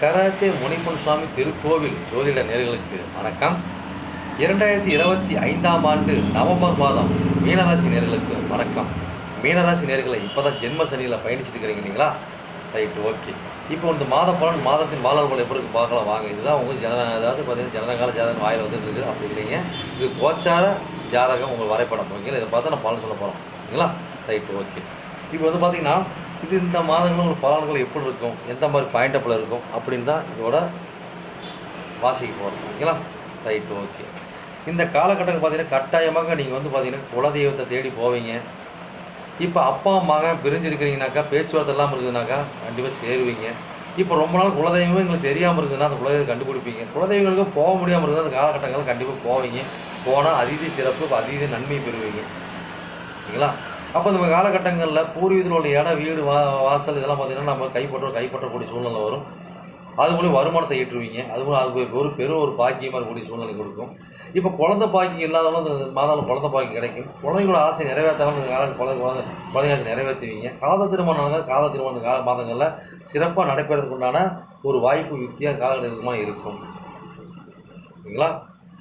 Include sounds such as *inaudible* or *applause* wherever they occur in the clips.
Karate Munippan சுவாமி திருக்கோவில் ஜோதிட நேர்களுக்கு வணக்கம். இரண்டாயிரத்தி இருபத்தி ஐந்தாம் ஆண்டு நவம்பர் மாதம் மீனராசி நேர்களுக்கு வணக்கம். மீனராசி நேர்களை இப்போ தான் ஜென்ம சனியில் பயணிச்சுட்டு இருக்கிறீங்க இல்லைங்களா? Right okay. இப்போ இந்த மாத பலன் மாதத்தின் மாலர் எப்படி இருக்கு பார்க்கலாம் வாங்க. இதுதான் உங்கள் ஜன அதாவது பார்த்தீங்கன்னா ஜனகால ஜாதகம் வாயில் வந்துட்டு இருக்குது அப்படி இல்லைங்க இது கோச்சார ஜாதகம் உங்கள் வரைபடம். ஓகேங்களா? இதை பார்த்தா நான் பலன் சொல்ல போகிறோம் ஓகேங்களா? Right okay. இப்போ வந்து பார்த்தீங்கன்னா இது இந்த மாதங்களும் உங்களுக்கு பலன்கள் எப்படி இருக்கும்? எந்த மாதிரி பாயிண்டப்பில் இருக்கும்? அப்படின்னு தான் இதோட வாசிக்க போகிறோம் ஓகேங்களா? ரைட் ஓகே இந்த காலகட்டங்கள் பார்த்தீங்கன்னா கட்டாயமாக நீங்கள் வந்து பார்த்தீங்கன்னா குலதெய்வத்தை தேடி போவீங்க. இப்போ அப்பா மகன் பிரிஞ்சிருக்கிறீங்கனாக்கா பேச்சுவார்த்தை இல்லாமல் இருக்குதுனாக்கா கண்டிப்பாக சேருவீங்க. இப்போ ரொம்ப நாள் குலதெய்வமே எங்களுக்கு தெரியாமல் இருக்குதுன்னா அந்த குலதெய்வம் கண்டுபிடிப்பீங்க. குலதெய்வங்களுக்கும் போக முடியாமல் இருந்தால் அந்த காலகட்டங்கள் கண்டிப்பாக போவீங்க. போனால் அதீத சிறப்பு அதீத நன்மை பெறுவீங்க. ஓகேங்களா? அப்போ இந்த காலகட்டங்களில் பூர்வீகத்தில் உள்ள இடம் வீடு வா வாசல் இதெல்லாம் பார்த்தீங்கன்னா நம்ம கைப்பற்ற கைப்பற்றக்கூடிய சூழ்நிலை வரும். அது மூலியம் வருமானத்தை ஈட்டுருவீங்க அது மூலம் அது ஒரு பெரும் ஒரு பாக்கியமாக இருக்கக்கூடிய சூழ்நிலை கொடுக்கும். இப்போ குழந்தை பாக்கியம் இல்லாதவங்களும் இந்த மாதம் குழந்தை பாக்கியம் கிடைக்கும். குழந்தைங்களோட ஆசை நிறைவேற்றாமல் இந்த காலம் குழந்தை குழந்தை குழந்தைங்க நிறைவேற்றுவீங்க. காத திருமணம் காத திருமணம் கால மாதங்களில் சிறப்பாக நடைபெறதுக்கு உண்டான ஒரு வாய்ப்பு யுக்தியாக காலகட்டமாக இருக்கும். சரிங்களா?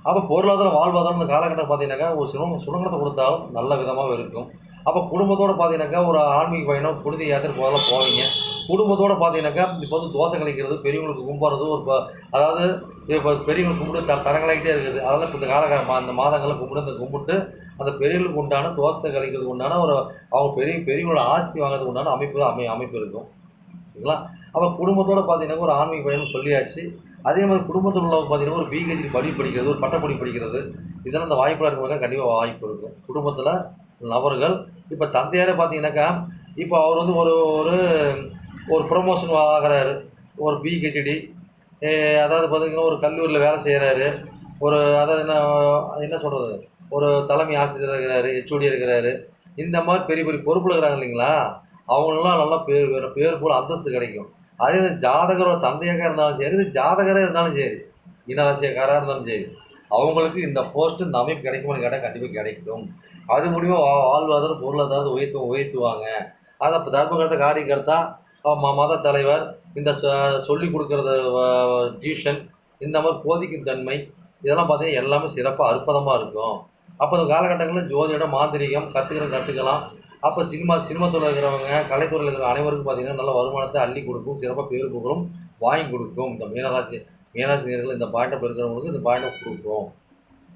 அப்போ பொருளாதார வாழ்வாதாரம் இந்த காலகட்டம் பார்த்தீங்கன்னாக்கா ஒரு சிரமம் சுரங்கத்தை கொடுத்தாலும் நல்ல விதமாக இருக்கும். அப்போ குடும்பத்தோடு பார்த்தீங்கன்னாக்கா ஒரு ஆன்மீக பயணம் புனித யாத்திரை போதெல்லாம் போவீங்க. குடும்பத்தோடு பார்த்தீங்கன்னாக்கா இப்போ வந்து தோசை கழிக்கிறது பெரியவங்களுக்கு கும்பிட்றது ஒரு அதாவது இப்போ பெரியவங்களுக்கு கும்பிட்டு த தரங்களாகிட்டே இருக்குது. அதெல்லாம் இப்போ இந்த காலகட்டம் அந்த மாதங்களில் கும்பிட்டு அந்த கும்பிட்டு அந்த பெரியவங்களுக்கு உண்டான தோசை கழிக்கிறதுக்கு உண்டான ஒரு அவங்க பெரிய பெரியவங்களோட ஆஸ்தி வாங்குறதுக்கு உண்டான அமைப்பு அமை அமைப்பு இருக்கும். ஓகேங்களா? அப்போ குடும்பத்தோடு பார்த்தீங்கன்னா ஒரு ஆன்மீக பயணம் சொல்லியாச்சு. அதே மாதிரி குடும்பத்தில் உள்ளவங்க பார்த்தீங்கன்னா ஒரு பிஹெச்டி படி படிக்கிறது ஒரு பட்டப்படி படிக்கிறது இதெல்லாம் அந்த வாய்ப்பில் இருக்கிறவங்க கண்டிப்பாக வாய்ப்பு இருக்கும். குடும்பத்தில் நபர்கள் இப்போ தந்தையாரே பார்த்தீங்கன்னாக்கா இப்போ அவர் வந்து ஒரு ஒரு ஒரு ப்ரொமோஷன் ஆகிறாரு. ஒரு பிஹெச்டி அதாவது பார்த்தீங்கன்னா ஒரு கல்லூரியில் வேலை செய்கிறாரு ஒரு அதாவது என்ன என்ன சொல்கிறது ஒரு தலைமை ஆசிரியர் இருக்கிறாரு ஹெச்ஓடி இருக்கிறாரு. இந்த மாதிரி பெரிய பெரிய பொறுப்பில் இருக்கிறாங்க இல்லைங்களா? அவங்களெல்லாம் நல்லா பேர் வேறு பேர் போல் அந்தஸ்து கிடைக்கும். அதே மாதிரி ஜாதகரோட தந்தையாக இருந்தாலும் சரி இது ஜாதகரே இருந்தாலும் சரி இனராசியக்காராக இருந்தாலும் சரி அவங்களுக்கு இந்த போஸ்ட்டு இந்த அமைப்பு கிடைக்குமான்னு கேட்டால் கண்டிப்பாக கிடைக்கும். அது மூலிமா வா- வாழ்வாதாரம் பொருளாதாரத்தை உயர்த்து உயர்த்துவாங்க. அதை இப்போ தர்மகர்த்த காரியகர்த்தா மத தலைவர் இந்த சொல்லி கொடுக்குறத டியூஷன் இந்த மாதிரி போதிக்கும் தன்மை இதெல்லாம் பார்த்தீங்கன்னா எல்லாமே சிறப்பாக அற்புதமாக இருக்கும். அப்போ இந்த காலகட்டங்களில் ஜோதிடம் மாந்திரிகம் கற்றுக்கிற கற்றுக்கலாம் அப்போ சினிமா சினிமா துறையில் இருக்கிறவங்க கலைத்துறையில் இருக்கிற அனைவருக்கும் பார்த்தீங்கன்னா நல்ல வருமானத்தை அள்ளி கொடுக்கும் சிறப்பாக பேர் புகழும் வாங்கி கொடுக்கும். இந்த மீனராசி மீனராசி நேர்கள் இந்த பாயிண்டை இருக்கிறவங்களுக்கு இந்த பாயிண்டை கொடுக்கும்.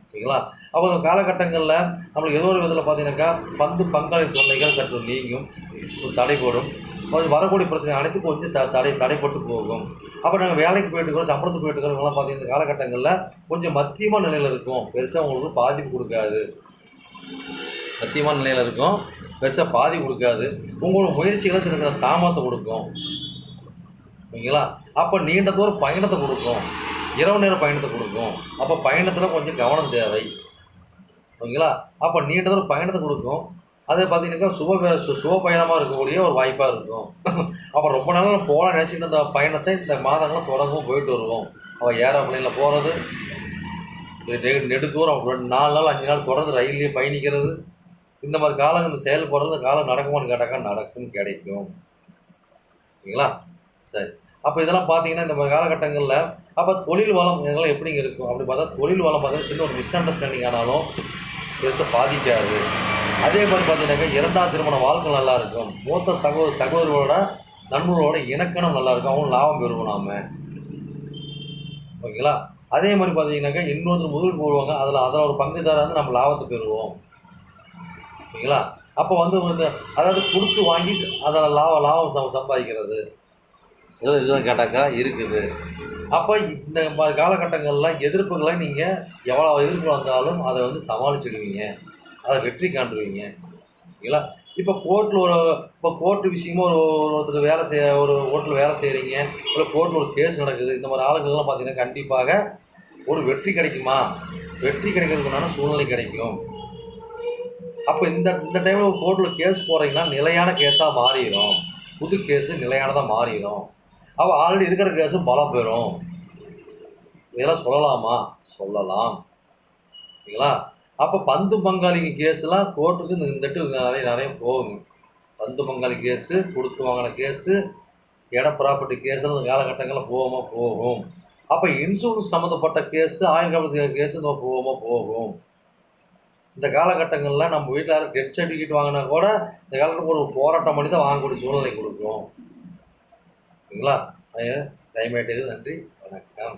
ஓகேங்களா அப்போ இந்த காலகட்டங்களில் நம்மளுக்கு ஏதோ ஒரு விதத்தில் பார்த்தீங்கன்னாக்கா பந்து பங்காளி தொல்லைகள் சற்று நீங்கும் ஒரு தடைபடும் கொஞ்சம் வரக்கூடிய பிரச்சனை அனைத்து கொஞ்சம் த தடை தடைப்பட்டு போகும். அப்போ நாங்கள் வேலைக்கு போயிட்டு இருக்கிறோம் சம்பளத்துக்கு போயிட்டு இருக்கிறவங்களாம் பார்த்தீங்கன்னா இந்த காலகட்டங்களில் கொஞ்சம் மத்தியமான நிலையில் இருக்கும். பெருசாக உங்களுக்கு பாதிப்பு கொடுக்காது. மத்தியமான நிலையில் இருக்கும். பெருசாக பாதி கொடுக்காது. உங்களோட முயற்சிகளை சில சில தாமதத்தை கொடுக்கும். ஓகேங்களா அப்போ நீண்ட தூரம் பயணத்தை கொடுக்கும். இரவு நேர பயணத்தை கொடுக்கும். அப்போ பயணத்தில் கொஞ்சம் கவனம் தேவை. ஓகேங்களா அப்போ நீண்ட தூரம் பயணத்தை கொடுக்கும். அதே பார்த்தீங்கன்னாக்கா சுப சு- சுப பயணமாக இருக்கக்கூடிய ஒரு வாய்ப்பாக இருக்கும். *laughs* அப்போ ரொம்ப நாள் போகலாம் நினச்சிட்டு இருந்த பயணத்தை இந்த மாதங்களும் தொடங்கும் போயிட்டு வருவோம். அவள் ஏரோப்ளைனில் போகிறது நெடு தூரம் ரெண்டு நாலு நாள் அஞ்சு நாள் தொடர்ந்து ரயில்லையே பயணிக்கிறது. இந்த மாதிரி காலம் இந்த செயல்படுறது காலம் நடக்குமான்னு கேட்டாக்கா நடக்கும் கிடைக்கும். ஓகேங்களா? சரி. அப்போ இதெல்லாம் பார்த்தீங்கன்னா இந்த மாதிரி காலகட்டங்களில் அப்போ தொழில் வளம் இதெல்லாம் எப்படிங்க இருக்கும்? அப்படி பார்த்தா தொழில் வளம் பார்த்தீங்கன்னா சின்ன ஒரு மிஸ் அண்டர்ஸ்டாண்டிங் ஆனாலும் பெருசாக பாதிக்காது. அதே மாதிரி பார்த்தீங்கன்னாக்கா இரண்டாம் திருமண வாழ்க்கை நல்லா இருக்கும். மூத்த சகோதர சகோதரோட நண்பர்களோட இணக்கணம் நல்லா இருக்கும். அவங்க லாபம் பெறுவோம் நாம. ஓகேங்களா? அதே மாதிரி பார்த்தீங்கன்னாக்கா இன்னொருத்தர் முதல் போடுவாங்க அதில் அதில் ஒரு பங்குதாரர் வந்து நம்ம லாபத்தை பெறுவோம். ஓகேங்களா? அப்போ வந்து அதாவது கொடுத்து வாங்கி அதில் லாபம் லாபம் சம் சம்பாதிக்கிறது. ஏதோ இதுதான் கேட்டாக்கா இருக்குது. அப்போ இந்த மாதிரி காலகட்டங்களில் எதிர்ப்புகளை நீங்கள் எவ்வளோ எதிர்ப்பு வந்தாலும் அதை வந்து சமாளிச்சுடுவீங்க. அதை வெற்றி காண்டுவீங்க ஓகேங்களா? இப்போ கோர்ட்டில் ஒரு இப்போ கோர்ட்டு விஷயமா ஒரு ஒரு ஒருத்தர் வேலை செய்ய ஒரு ஹோட்டலில் வேலை செய்கிறீங்க இல்லை கோர்ட்டில் ஒரு கேஸ் நடக்குது இந்த மாதிரி ஆளுங்கள்லாம் பார்த்தீங்கன்னா கண்டிப்பாக ஒரு வெற்றி கிடைக்குமா? வெற்றி கிடைக்கிறதுக்குண்டான சூழ்நிலை கிடைக்கும். அப்போ இந்த இந்த டைமில் ஒரு கோர்ட்டில் கேஸ் போகிறீங்கன்னா நிலையான கேஸாக மாறிடும். புது கேஸு நிலையானதாக மாறிடும். அப்போ ஆல்ரெடி இருக்கிற கேஸும் பலம் பெறும் இதெல்லாம் சொல்லலாமா? சொல்லலாம். ஓகேங்களா அப்போ பந்து பங்காளிங்க கேஸ்லாம் கோர்ட்டுக்கு இந்த இந்த நிறைய நிறைய போகுங்க. பந்து பங்காளி கேஸு கொடுத்து வாங்கின கேஸு இட ப்ராப்பர்ட்டி கேஸ் அந்த காலகட்டங்களில் போகாமல் போகும். அப்போ இன்சூரன்ஸ் சம்மந்தப்பட்ட கேஸு ஆயுள் காப்பீடு கேஸு நம்ம போகாமல் போகும். இந்த காலகட்டங்களில் நம்ம வீட்டில் யாரும் டெத் சர்டிஃபிகேட் வாங்கினா கூட இந்த காலத்தில் ஒரு போராட்டம் பண்ணி தான் வாங்கக்கூடிய சூழ்நிலை கொடுக்கும். சரிங்களா டைம் ஆகிட்டது நன்றி. வணக்கம்.